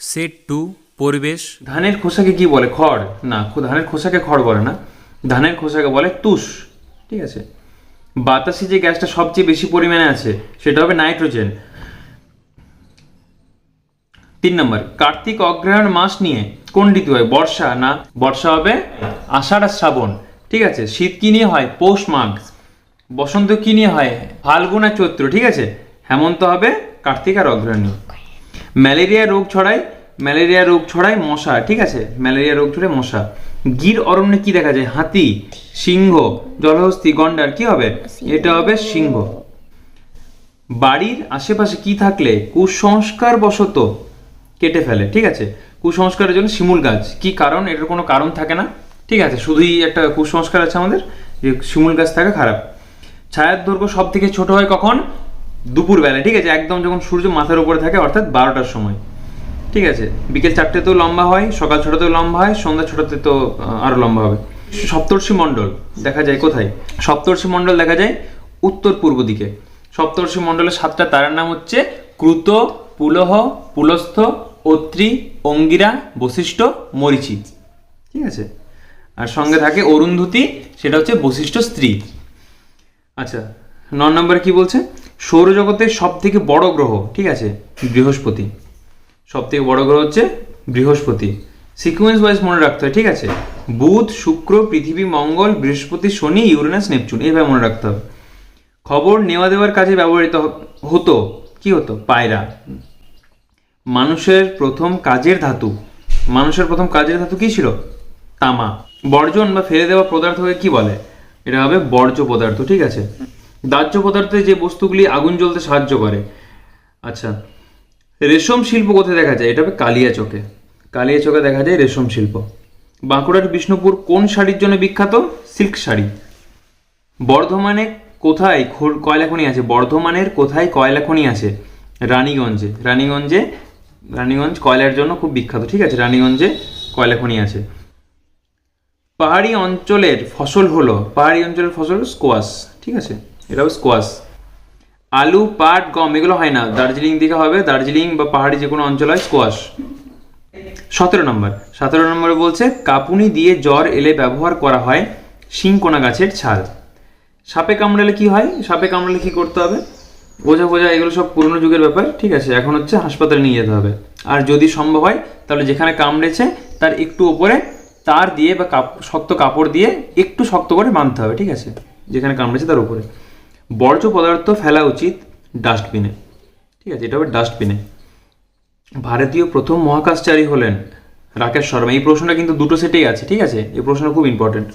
Set two, পরিবেশ। ধানের খোসাকে কি বলে? খড়। না ধানের খোসাকে খড় বলে না। ধানের খোসাকে বলে তুষ। ঠিক আছে? বাতাসে যে গ্যাসটা সবচেয়ে বেশি পরিমাণে আছে, সেটা হবে নাইট্রোজেন। তিন নম্বর, কার্তিক অগ্রহায়ণ মাস নিয়ে কোন ঋতু হয়? বর্ষা না, বর্ষা হবে আষাঢ় আর শ্রাবণ। ঠিক আছে? শীত কি নিয়ে হয়? পৌষ মাঘ। বসন্ত কি নিয়ে হয়? ফাল্গুন আর চৈত্র। ঠিক আছে? হেমন্ত হবে কার্তিক আর অগ্রহায়ণ ম্যালেরিয়া রোগ ছড়ায় ম্যালেরিয়া রোগ ছড়ায় মশা ঠিক আছে? ম্যালেরিয়া রোগ ছড়ায় মশা। গির অরণ্যে কি দেখা যায়? হাতি সিংহ জলহস্তি গন্ডার কি হবে? এটা হবে সিংহ। বাড়ির আশেপাশে কি থাকলে? কুসংস্কার বশত কেটে ফেলে ঠিক আছে? কুসংস্কারের জন্য শিমুল গাছ। কি কারণ? এটার কোনো কারণ থাকে না ঠিক আছে? শুধুই একটা কুসংস্কার আছে আমাদের যে শিমুল গাছ থাকা খারাপ। ছায়ার দৈর্ঘ্য সব থেকে ছোট হয় কখন? দুপুরবেলা ঠিক আছে? একদম যখন সূর্য মাথার উপরে থাকে অর্থাৎ বারোটার সময়। ঠিক আছে? বিকেল চারটেতেও লম্বা হয় সকাল ছটাতেও লম্বা হয় সন্ধ্যা ছটাতে তো আহ, আরও লম্বা হবে। সপ্তর্ষি মণ্ডল দেখা যায় কোথায়? সপ্তর্ষি মণ্ডল দেখা যায় উত্তর পূর্ব দিকে। সপ্তর্ষি মণ্ডলের সাতটা তারার নাম হচ্ছে ক্রুত পুলহ পুলস্থ অত্রি অঙ্গিরা বশিষ্ঠ মরিচি। ঠিক আছে? আর সঙ্গে থাকে অরুন্ধতী সেটা হচ্ছে বশিষ্ঠ স্ত্রী। আচ্ছা ন নম্বরে কি বলছে? সৌরজগতের সব থেকে বড় গ্রহ, ঠিক আছে? বৃহস্পতি। সব থেকে বড় গ্রহ হচ্ছে বৃহস্পতি। সিকুয়েন্স ওয়াইজ মনে রাখতে হয়, ঠিক আছে? বুধ, শুক্র, পৃথিবী, মঙ্গল, বৃহস্পতি, শনি, ইউরেনাস, নেপচুন এইভাবে মনে রাখতে হবে। খবর নেওয়া দেওয়ার কাজে ব্যবহৃত হতো, কি হতো? পায়রা। মানুষের প্রথম কাজের ধাতু। মানুষের প্রথম কাজের ধাতু কি ছিল? তামা। বর্জন বা ফেলে দেওয়া পদার্থকে কি বলে? এটা হবে বর্জ্য পদার্থ, ঠিক আছে? দাহ্য পদার্থে যে বস্তুগুলি আগুন জ্বলতে সাহায্য করে। আচ্ছা রেশম শিল্প কোথায় দেখা যায়? এটা হবে কালিয়া চকে। কালিয়া চকে দেখা যায় রেশম শিল্প। বাঁকুড়ার বিষ্ণুপুর কোন শাড়ির জন্য বিখ্যাত? সিল্ক শাড়ি বর্ধমানে কোথায় কয়লা খনি আছে? বর্ধমানের কোথায় কয়লা খনি আছে? রানীগঞ্জে। রানীগঞ্জে, রানীগঞ্জ কয়লার জন্য খুব বিখ্যাত। ঠিক আছে, রানীগঞ্জে কয়লা খনি আছে। পাহাড়ি অঞ্চলের ফসল হলো, পাহাড়ি অঞ্চলের ফসল স্কোয়াশ। ঠিক আছে এটাও স্কোয়াশ আলু, পাট, গম, এগুলো হয় না। দার্জিলিং দিকে হবে, দার্জিলিং বা পাহাড়ি যে কোনো অঞ্চল হয় স্কোয়াশ সতেরো নম্বর। সতেরো নম্বরে বলছে, কাপুনি দিয়ে জ্বর এলে ব্যবহার করা হয় শিংকোনা গাছের ছাল। সাপে কামড়ালে কি হয়? সাপে কামড়ালে কি করতে হবে? বোঝা বোঝা এগুলো সব পুরনো যুগের ব্যাপার, ঠিক আছে? এখন হচ্ছে হাসপাতালে নিয়ে যেতে হবে। আর যদি সম্ভব হয়, তাহলে যেখানে কামড়েছে, তার একটু ওপরে তার দিয়ে বা শক্ত কাপড় দিয়ে একটু শক্ত করে বাঁধতে হবে, ঠিক আছে? যেখানে কামড়েছে তার উপরে বর্জ্য পদার্থ ফেলা উচিত ডাস্টবিনে। ঠিক আছে, এটা হবে ডাস্টবিনে। ভারতীয় প্রথম মহাকাশচারী হলেন রাকেশ শর্মা। এই প্রশ্নটা কিন্তু দুটো সেটেই আছে, ঠিক আছে? এই প্রশ্নটা খুব ইম্পর্টেন্ট